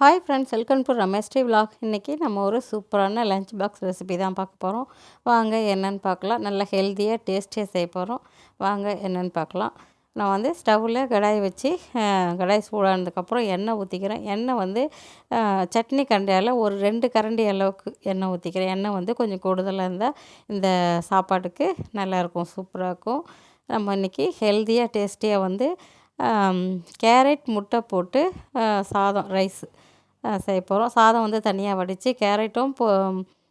Hi friends welcome to Ramesh T vlog இன்றைக்கி நம்ம ஒரு சூப்பரான லஞ்ச் பாக்ஸ் ரெசிபி தான் பார்க்க போகிறோம் வாங்க என்னென்னு பார்க்கலாம். நல்லா ஹெல்த்தியாக டேஸ்டியாக செய்ய போகிறோம் வாங்க என்னென்னு பார்க்கலாம். நான் வந்து ஸ்டவ்வில் கடாய் வச்சு கடாய் சூடானதுக்கப்புறம் எண்ணெய் ஊற்றிக்கிறேன் எண்ணெய் வந்து சட்னி கரண்டியால் ஒரு ரெண்டு கரண்டி அளவுக்கு எண்ணெய் ஊற்றிக்கிறேன் எண்ணெய் வந்து கொஞ்சம் கூடுதலாக இருந்தால் இந்த சாப்பாட்டுக்கு நல்லாயிருக்கும் சூப்பராக இருக்கும். நம்ம இன்றைக்கி ஹெல்த்தியாக டேஸ்டியாக வந்து கேரட் முட்டை போட்டு சாதம் ரைஸு செய்ய போகிறோம் சாதம் வந்து தனியாக வடித்து கேரட்டும் பொ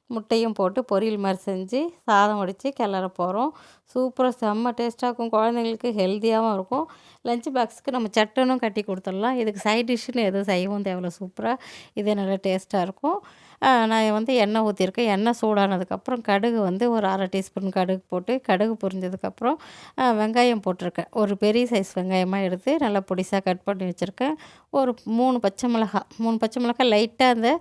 முட்டையும் போட்டு பொரியல் மாதிரி செஞ்சு சாதம் வடித்து கிளற போகிறோம் சூப்பராக செம்ம டேஸ்ட்டாக இருக்கும். குழந்தைங்களுக்கு ஹெல்த்தியாகவும் இருக்கும். லஞ்ச் பாக்ஸுக்கு நம்ம சட்டனும் கட்டி கொடுத்துடலாம். இதுக்கு சைட் டிஷ்ஷுன்னு எதுவும் செய்யவும் தேவையில்ல. சூப்பராக இதே நல்லா டேஸ்ட்டாக இருக்கும். நான் வந்து எண்ணெய் ஊற்றிருக்கேன் எண்ணெய் சூடானதுக்கப்புறம் கடுகு வந்து ஒரு அரை டீஸ்பூன் கடுகு போட்டு கடுகு பொரிஞ்சதுக்கப்புறம் வெங்காயம் போட்டிருக்கேன். ஒரு பெரிய சைஸ் வெங்காயமாக எடுத்து நல்லா பொடிசாக கட் பண்ணி வச்சுருக்கேன். ஒரு மூணு பச்சை மிளகா மூணு பச்சை மிளகா லைட்டாக அந்த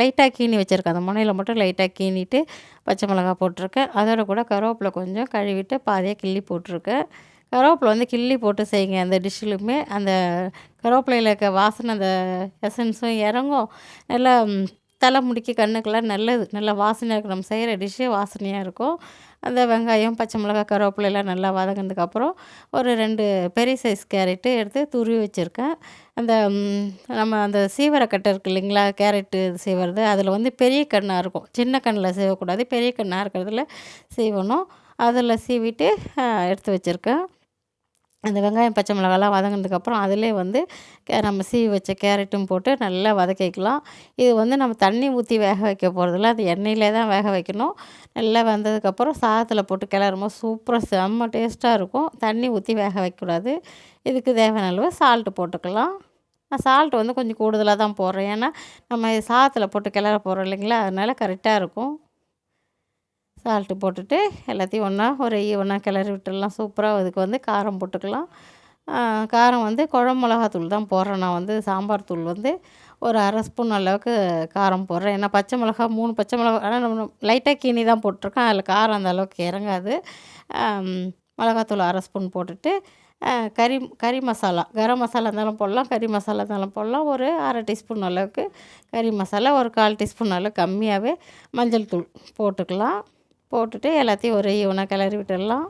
லைட்டாக கீனி வச்சுருக்கேன். அந்த முனையில் மட்டும் லைட்டாக கீனிட்டு பச்சை மிளகா போட்டிருக்கேன். அதோட கூட கருவேப்பிலை கொஞ்சம் கழுவிட்டு பாதியாக கிள்ளி போட்டிருக்கேன். கருவேப்பிலை வந்து கிள்ளி போட்டு செய்யுங்க. அந்த டிஷ்ஷிலுமே அந்த கருவேப்பிலையில் இருக்க வாசனை அந்த எசன்ஸும் இறங்கும். நல்லா தலை முடிக்கு கண்ணுக்கெல்லாம் நல்லது. நல்லா வாசனையாக இருக்கும். நம்ம செய்கிற டிஷ்ஷே வாசனையாக இருக்கும். அந்த வெங்காயம் பச்சை மிளகா கருவேப்பிலையெல்லாம் நல்லா வதங்கினதுக்கப்புறம் ஒரு ரெண்டு பெரிய சைஸ் கேரட்டு எடுத்து துருவி வச்சுருக்கேன். அந்த நம்ம அந்த சீவரை கட்டை இருக்குது இல்லைங்களா? கேரட்டு சீவரது அதில் வந்து பெரிய கண்ணாக இருக்கும். சின்ன கண்ணில் சீவக்கூடாது பெரிய கண்ணாக இருக்கிறதுல சீவணும் அதில் சீவிட்டு எடுத்து வச்சுருக்கேன். அந்த வெங்காயம் பச்சை மிளகாலாம் வதங்கினதுக்கப்புறம் அதிலே வந்து நம்ம சீவி வச்ச கேரட்டும் போட்டு நல்லா வதக்கிக்கலாம். இது வந்து நம்ம தண்ணி ஊற்றி வேக வைக்க போகிறதில்ல அது எண்ணெயிலே தான் வேக வைக்கணும். நல்லா வந்ததுக்கப்புறம் சாதத்தில் போட்டு கிளறும்போது சூப்பராக செம்ம டேஸ்ட்டாக இருக்கும். தண்ணி ஊற்றி வேக வைக்கக்கூடாது. இதுக்கு தேவையான அளவு சால்ட்டு போட்டுக்கலாம். நான் சால்ட்டு வந்து கொஞ்சம் கூடுதலாக தான் போடுறேன். ஏன்னா நம்ம சாதத்தில் போட்டு கிளற போகிறோம் இல்லைங்களா? அதனால் கரெக்டாக இருக்கும். சால்ட்டு போட்டுட்டு எல்லாத்தையும் ஒன்றா ஒரு ஈவனாக கிளறி விட்டுடலாம். சூப்பராக அதுக்கு வந்து காரம் போட்டுக்கலாம். காரம் வந்து குழம்பு மிளகாத்தூள் தான் போடுறேன். நான் வந்து சாம்பார் தூள் வந்து ஒரு அரை ஸ்பூன் அளவுக்கு காரம் போடுறேன். ஏன்னா பச்சை மிளகா மூணு பச்சை மிளகா ஆனால் நம்ம லைட்டாக கீனி தான் போட்டிருக்கேன் அதில் காரம் அந்த அளவுக்கு இறங்காது. மிளகாத்தூள் அரை ஸ்பூன் போட்டுட்டு கறி கறி மசாலா கரம் மசாலா இருந்தாலும் போடலாம். கறி மசாலா இருந்தாலும் போடலாம். ஒரு அரை டீஸ்பூன் அளவுக்கு கறி மசாலா ஒரு கால் டீஸ்பூன் அளவு கம்மியாகவே மஞ்சள் தூள் போட்டுக்கலாம். போட்டுட்டு எல்லாத்தையும் ஒரு ஈவனாக கிளறி விட்டுடலாம்.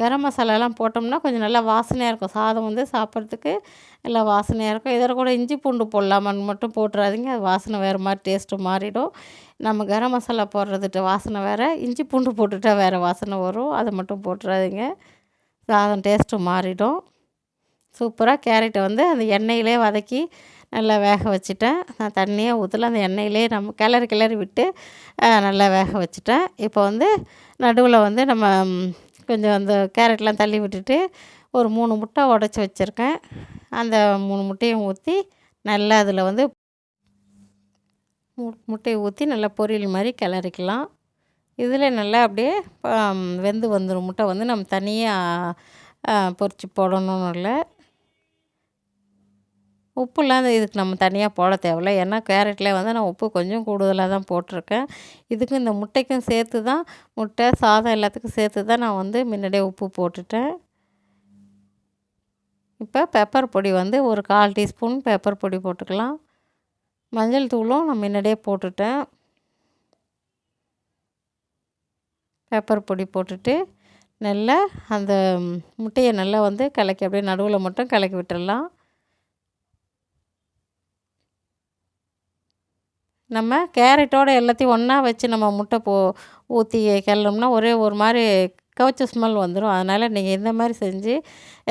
கரம் மசாலாலாம் போட்டோம்னா கொஞ்சம் நல்லா வாசனையாக இருக்கும். சாதம் வந்து சாப்பிட்றதுக்கு நல்லா வாசனையாக இருக்கும். இதோட கூட இஞ்சி பூண்டு போடலாமான்னு மட்டும் போட்டுறாதீங்க. அது வாசனை வேறு மாதிரி டேஸ்ட்டு மாறிடும். நம்ம கரம் மசாலா போடுறதுட்டு வாசனை வேறு இஞ்சி பூண்டு போட்டுட்டா வேறு வாசனை வரும். அதை மட்டும் போட்டுறாதீங்க. சாதம் டேஸ்ட்டு மாறிடும். சூப்பராக கேரட்டை வந்து அந்த எண்ணெயிலே வதக்கி நல்லா வேக வச்சுட்டேன். நான் தண்ணியாக ஊற்றல அந்த எண்ணெயிலே நம்ம கிளறி கிளறி விட்டு நல்லா வேக வச்சுட்டேன். இப்போ வந்து நடுவில் வந்து நம்ம கொஞ்சம் அந்த கேரட்லாம் தள்ளி விட்டுட்டு ஒரு மூணு முட்டை உடச்சி வச்சுருக்கேன். அந்த மூணு முட்டையும் ஊற்றி நல்லா அதில் வந்து முட்டையை ஊற்றி நல்லா பொரியல் மாதிரி கிளறிக்கலாம். இதில் நல்லா அப்படியே வெந்து வந்துடும் முட்டை வந்து நம்ம தனியாக பொறிச்சு போடணும்னு இல்லை. உப்புலாம் இதுக்கு நம்ம தனியாக போட தேவையில்ல. ஏன்னா கேரட்டில் வந்து நான் உப்பு கொஞ்சம் கூடுதலாக தான் போட்டிருக்கேன். இதுக்கும் இந்த முட்டைக்கும் சேர்த்து தான் முட்டை சாதம் எல்லாத்துக்கும் சேர்த்து தான் நான் வந்து முன்னாடியே உப்பு போட்டுட்டேன். இப்போ பெப்பர் பொடி வந்து ஒரு கால் டீஸ்பூன் பெப்பர் பொடி போட்டுக்கலாம். மஞ்சள் தூளும் நான் முன்னாடியே போட்டுட்டேன். பெப்பர் பொடி போட்டுட்டு நல்லா அந்த முட்டையை நல்லா வந்து கலக்கி அப்படியே நடுவில் மட்டும் கலக்கி விட்டுடலாம். நம்ம கேரட்டோடு எல்லாத்தையும் ஒன்றா வச்சு நம்ம முட்டை போ ஊற்றி கிளறோம்னா ஒரே ஒரு மாதிரி கவுச்ச ஸ்மெல் வந்துடும் அதனால் நீங்கள் இந்த மாதிரி செஞ்சு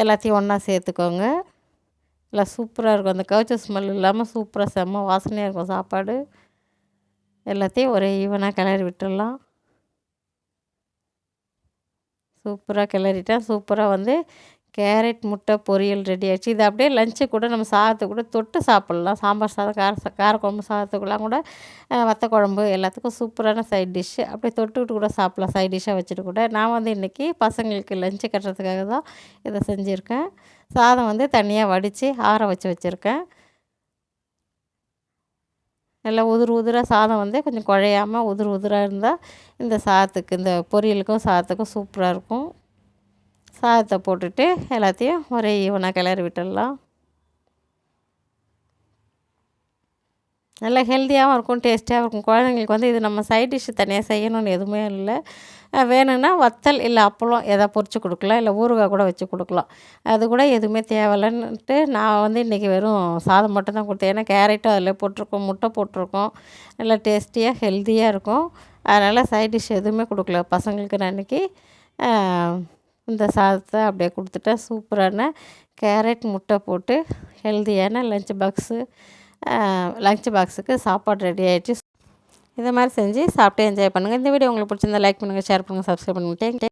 எல்லாத்தையும் ஒன்றா சேர்த்துக்கோங்க. எல்லாம் சூப்பராக இருக்கும். அந்த கவுச்ச ஸ்மெல் இல்லாமல் சூப்பராக செம்ம வாசனையாக இருக்கும் சாப்பாடு. எல்லாத்தையும் ஒரே ஈவனாக கிளறி விட்டுடலாம். சூப்பராக கிளறிட்டேன் சூப்பராக வந்து கேரட் முட்டை பொரியல் ரெடி ஆகிடுச்சு இது அப்படியே லஞ்சு கூட நம்ம சாதத்தை கூட தொட்டு சாப்பிட்லாம். சாம்பார் சாதம் கார காரக்குழம்பு சாதத்துக்குலாம் கூட வத்த குழம்பு எல்லாத்துக்கும் சூப்பரான சைட் டிஷ்ஷு அப்படியே தொட்டுக்கிட்டு கூட சாப்பிட்லாம். சைட் டிஷ்ஷாக வச்சுட்டு கூட. நான் வந்து இன்றைக்கி பசங்களுக்கு லஞ்சு கட்டுறதுக்காக தான் இதை செஞ்சுருக்கேன். சாதம் வந்து தனியாக வடித்து ஆற வச்சு வச்சுருக்கேன். நல்லா உதிர் உதிராக சாதம் வந்து கொஞ்சம் குழையாமல் உதிர் உதிராக இருந்தால் இந்த சாதத்துக்கு இந்த பொரியலுக்கும் சாதத்துக்கும் சூப்பராக இருக்கும். சாதத்தை போட்டுட்டு எல்லாத்தையும் ஒரே ஈவனாக கிளறி விட்டுடலாம். நல்லா ஹெல்த்தியாகவும் இருக்கும் டேஸ்ட்டியாகவும் இருக்கும். குழந்தைங்களுக்கு வந்து இது நம்ம சைட் டிஷ் தனியாக செய்யணும்னு எதுவுமே இல்லை. வேணும்னா வத்தல் இல்லை அப்பளம் எதை பொரித்து கொடுக்கலாம் இல்லை ஊறுகாய் கூட வச்சு கொடுக்கலாம். அது கூட எதுவுமே தேவையில்லைன்ட்டு நான் வந்து இன்றைக்கி வெறும் சாதம் மட்டும் தான் கொடுத்தேன். ஏன்னா கேரட்டும் அதில் போட்டிருக்கோம் முட்டை போட்டிருக்கோம். நல்லா டேஸ்டியாக ஹெல்த்தியாக இருக்கும். அதனால் சைட் டிஷ் எதுவுமே கொடுக்கல பசங்களுக்கு நான் இன்றைக்கி இந்த சாதத்தை அப்படியே கொடுத்துட்டேன். சூப்பரான கேரட் முட்டை போட்டு ஹெல்த்தியான லஞ்ச் பாக்ஸு லஞ்ச் பாக்ஸுக்கு சாப்பாடு ரெடி ஆகிடுச்சு இதை மாதிரி செஞ்சு சாப்பிட்டு என்ஜாய் பண்ணுங்கள் இந்த வீடியோ உங்களுக்கு பிடிச்சிருந்தா லைக் பண்ணுங்கள் ஷேர் பண்ணுங்கள் சப்ஸ்கிரைப் பண்ணுங்கள் தேங்க்